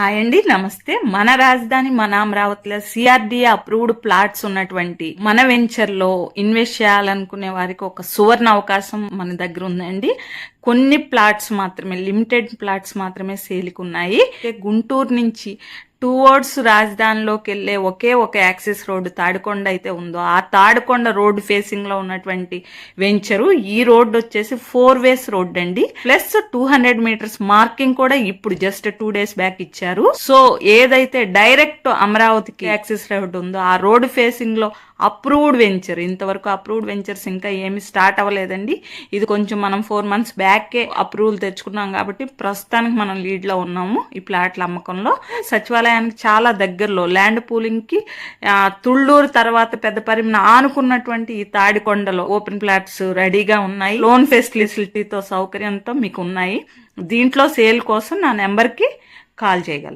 Hi అండి నమస్తే. మన రాజధాని మన అమరావతిలో సిఆర్డీ అప్రూవ్డ్ ప్లాట్స్ ఉన్నటువంటి మన వెంచర్లో ఇన్వెస్ట్ చేయాలనుకునే వారికి ఒక సువర్ణ అవకాశం మన దగ్గర ఉందండి. కొన్ని ప్లాట్స్ మాత్రమే లిమిటెడ్ ప్లాట్స్ మాత్రమే సేల్కి ఉన్నాయి గుంటూరు నుంచి టూ వర్డ్స్ రాజధానిలోకి వెళ్ళే ఒకే ఒక యాక్సిస్ రోడ్డు తాడికొండ అయితే ఉందో ఆ తాడికొండ రోడ్డు ఫేసింగ్లో ఉన్నటువంటి వెంచరు ఈ రోడ్డు వచ్చేసి ఫోర్ వేస్ రోడ్ అండి. Plus two hundred meters marking కూడా ఇప్పుడు జస్ట్ టూ డేస్ బ్యాక్ ఇచ్చారు. సో ఏదైతే డైరెక్ట్ అమరావతికి యాక్సిస్ రోడ్ ఉందో ఆ రోడ్ ఫేసింగ్లో అప్రూవ్డ్ వెంచర్ ఇంతవరకు అప్రూవ్డ్ వెంచర్స్ ఇంకా ఏమి స్టార్ట్ అవ్వలేదండి. ఇది కొంచెం మనం ఫోర్ మంత్స్ బ్యాక్ అప్రూవల్ తెచ్చుకున్నాం కాబట్టి ప్రస్తుతానికి మనం లీడ్లో ఉన్నాము ఈ ప్లాట్ల అమ్మకంలో. సచివాలయానికి చాలా దగ్గరలో ల్యాండ్ పూలింగ్కి తుళ్ళూరు తర్వాత పెద్ద పరిమిన ఆనుకున్నటువంటి ఈ తాడికొండలో ఓపెన్ ప్లాట్స్ రెడీగా ఉన్నాయి. లోన్ ఫెసిలిటీతో సౌకర్యంతో మీకు ఉన్నాయి. దీంట్లో సేల్ కోసం నా నెంబర్కి కాల్ చేయగలరు.